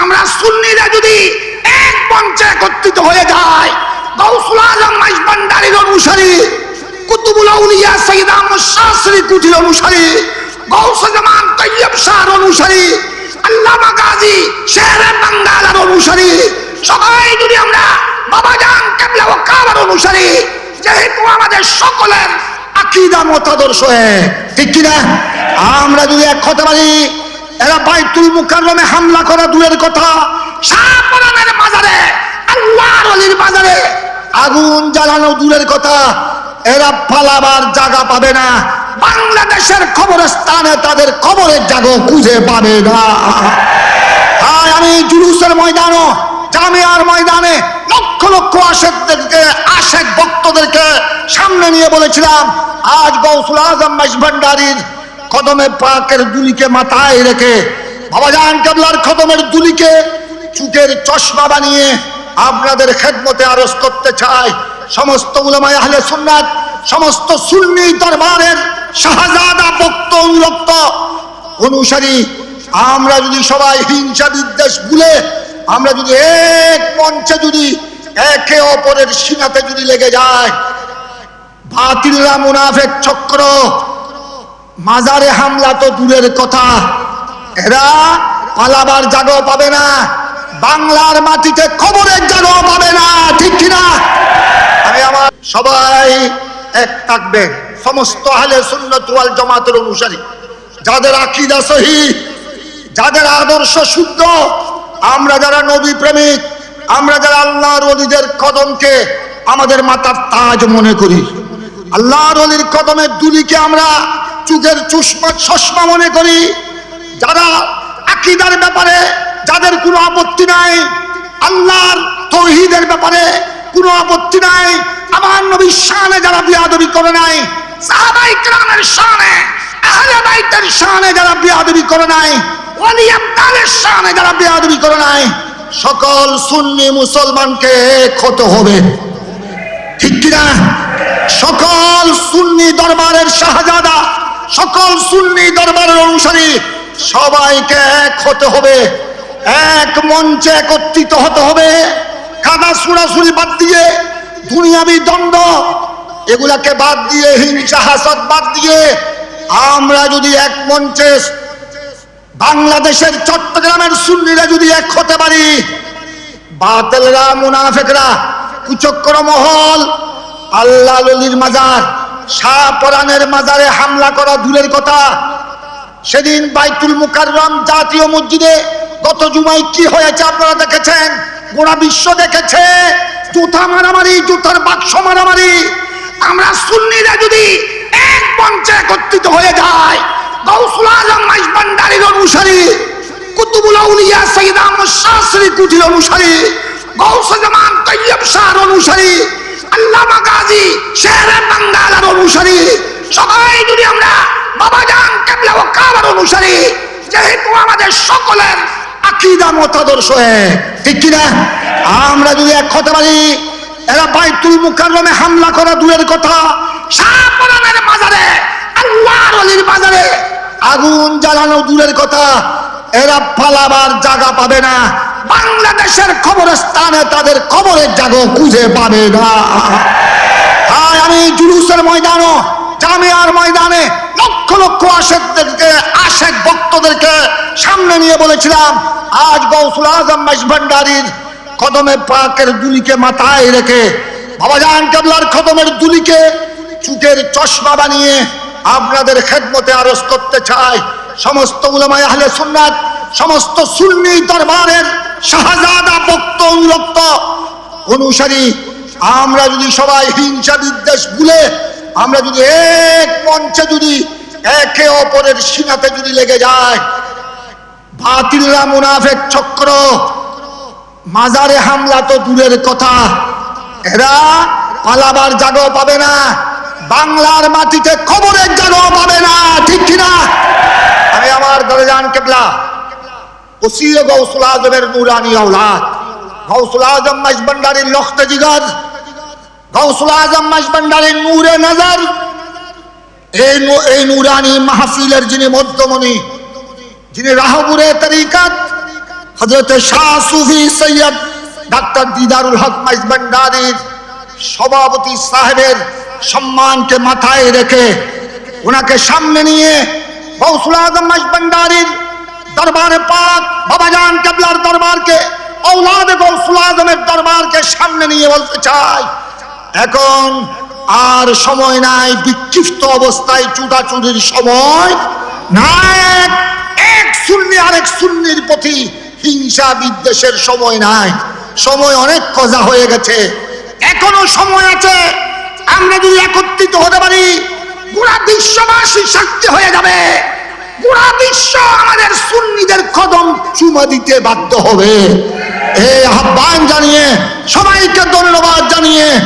আমরা সুন্নিরা যদি এক মঞ্চে একত্রিত হয়ে যায় গৌসুল আজম মাইজবান্ডারির অনুসারী, কুতুবুল আউলিয়া সৈয়দ আহমদ শাস্ত্রী কুটির অনুসারী গৌস জামান তৈয়ব শাহর অনুসারী, আল্লামা গাজী শেরে বাঙ্গালার অনুসারী, সবাই যদি আমরা বাবাজান কেবলা ও কাবার অনুসারী, যেহেতু আমাদের সকলের আকিদা মতাদর্শ এক ঠিক কিনা? আমরা যদি এক হতে পারি এরা বাইতুল মুকাররমে হামলা করা দূরের কথা। শাহপরানের মাজারে আল্লাহর ওলির মাজারে আগুন জ্বালানো দূরের কথা। এরা পালাবার জায়গা পাবে না। বাংলাদেশের খবরস্থানে তাদের খবরের জায়গা খুঁজে পাবে না। তাই আমি জুলুসের ময়দানও জামিয়ার ময়দানে লক্ষ লক্ষ আশেকদেরকে, আশেক ভক্তদেরকে সামনে নিয়ে বলেছিলাম, আজ গৌসুল আজম ভান্ডারির কদমে পাকের দুলিকে মাথায় রেখে বাবাজান কেবলার কদমের দুলিকে চুকের চশমা বানিয়ে আপনাদের খেদমতে আরজ করতে চাই সমস্ত উলামায় আহলে সুন্নাত, সমস্ত সুন্নি দরবারের শাহজাদা ভক্ত অনুরক্ত অনুসারী, আমরা যদি সবাই হিংসা বিদ্বেষ ভুলে, আমরা যদি এক মঞ্চে যদি একে অপরের সীমাতে যদি লেগে যায় বাতিলরা মুনাফেক চক্র মাজারে হামলা তো দূরের কথা। এরা পালাবার জায়গাও পাবে না, বাংলার মাটিতে খবরের জায়গাও পাবে না, ঠিক কিনা? আমি আমার সবাই এক থাকবে, সমস্ত হালে সুন্নত ওয়াল জামাতের অনুসারী। যাদের আকীদা সহি, যাদের আদর্শ শুদ্ধ, আমরা যারা নবী প্রেমিক, আমরা যারা আল্লাহর ওলিদের কদমকে আমাদের মাথার তাজ মনে করি। আল্লাহর ওলির কদমের দুলিকে আমরা যুগের চুষমা চশমা মনে করি। যারা আকিদার ব্যাপারে যাদের কোনো আপত্তি নাই, আল্লাহর তৌহিদের ব্যাপারে কোনো আপত্তি নাই, আমার নবীর শানে যারা বিয়াদবি করে নাই, সাহাবাই کرامের শানে, আহলে বাইতের শানে যারা বিয়াদবি করে নাই, ওয়ালি আব্দালের শানে যারা বিয়াদবি করে নাই, সকল সুন্নি মুসলমানকে ক্ষত হবে। ঠিক কিনা? সকল সুন্নি দরবারের সাহায্য সকল সুন্নি দরবারের অনুসারী সবাইকে এক হতে হবে, এক মঞ্চে একত্রিত হতে হবে। কাদা সুরাসুরি বাদ দিয়ে দুনিয়াবি দ্বন্দ্ব, এগুলাকে বাদ দিয়ে, হিংসা, হাসদ বাদ দিয়ে আমরা যদি এক মঞ্চে বাংলাদেশের চট্টগ্রামের সুন্নিরা যদি এক হতে পারি, বাতেলরা, মুনাফেকরা, কুচক্র মহল আল্লাহ ললির মাজার শাহ পরানের মাজারে হামলা করা দূরের কথা। সেদিন বাইতুল মুকাররম জাতীয় মসজিদে গত জুমায় কি হয়েছে আপনারা দেখেছেন? গোড়া বিশ্ব দেখেছে। জুতা মারামারি, জুতার বাক্স মারামারি। আমরা সুন্নিরা যদি এক মঞ্চে একত্রিত হয়ে যায় গৌসুল আজম মাইজবান্ডারির অনুসারী, কুতুবুল আউলিয়া সৈয়দ আহমদ শাস্ত্রী কুটির অনুসারী আমাদের সকলের আকিদা মতাদর্শ এক ঠিক কিনা? আমরা যদি এক হতে পারি এরা বাইতুল মুকাররমে হামলা করা দূরের কথা। শাহপরানের মাজারে আল্লাহর ওলির মাজারে আগুন জ্বালানো দূরের কথা। এরা পালাবার জায়গা পাবে না। বাংলাদেশের খবরস্থানে তাদের খবরের জায়গা খুঁজে পাবে না। আমি জুলুসের ময়দানও, জামিয়ার ময়দানে লক্ষ লক্ষ আশেকদেরকে, আশেক ভক্তদেরকে সামনে নিয়ে বলেছিলাম, আজ গৌসুল আজম মাইস ভান্ডারির কদমে পাকের দুলিকে মাথায় রেখে, বাবা বাবাজান কেবলার কদমের দুলিকে চুকের চশমা বানিয়ে আপনাদের খেদমতে আরজ করতে চাই। সমস্ত উলামায় আহলে সুন্নাত, সমস্ত সুন্নি দরবারের শাহজাদা ভক্ত অনুরক্ত অনুসারী, আমরা যদি সবাই হিংসা বিদ্বেষ ভুলে, আমরা যদি এক মঞ্চে যদি একে অপরের সীমাতে যদি লেগে যায় বাতিল্লা মুনাফেক চক্র, মাজারে হামলা তো দূরের কথা। এরা পালাবার জাগো পাবে না, বাংলার মাটিতে খবরের জাগো পাবে না, ঠিক কিনা আমি আমার দরজান কেবলা ওসিও গৌসুল আজমের নুরানি ঔলাদ গৌসুল আজম মাইজ লক্ষ জিগর, গৌসুল আজম মাইজ নূরে নজর এই এই নুরানি মাহফিলের যিনি মধ্যমণি, যিনি রাহবুরে তরিকাত হজরত শাহ সুফি সৈয়দ ডাক্তার দিদারুল হক মাইজবান্ডারির সভাপতি সাহেবের সম্মানকে মাথায় রেখে ওনাকে সামনে নিয়ে গৌসুল আজম মাইজবান্ডারির দরবারে পাক, বাবাজান কাবলার দরবারকে, ঔলাদ গৌসুল আজমের দরবারকে সামনে নিয়ে বলতে চাই। এখন আর সময় নাই, বিক্ষিপ্ত অবস্থায় চুটাচুরির সময় নাই। এক শূন্য আরেক শূন্যের প্রতি হিংসা বিদ্বেষের সময় নাই। সময় অনেক কজা হয়ে গেছে। এখনও সময় আছে। আমরা যদি একত্রিত হতে পারি, গোড়া বিশ্ববাসী শক্তি হয়ে যাবে। গোড়া বিশ্ব আমাদের সুন্নিদের কদম চুমা দিতে বাধ্য হবে। এই আহ্বান জানিয়ে, সবাইকে ধন্যবাদ জানিয়ে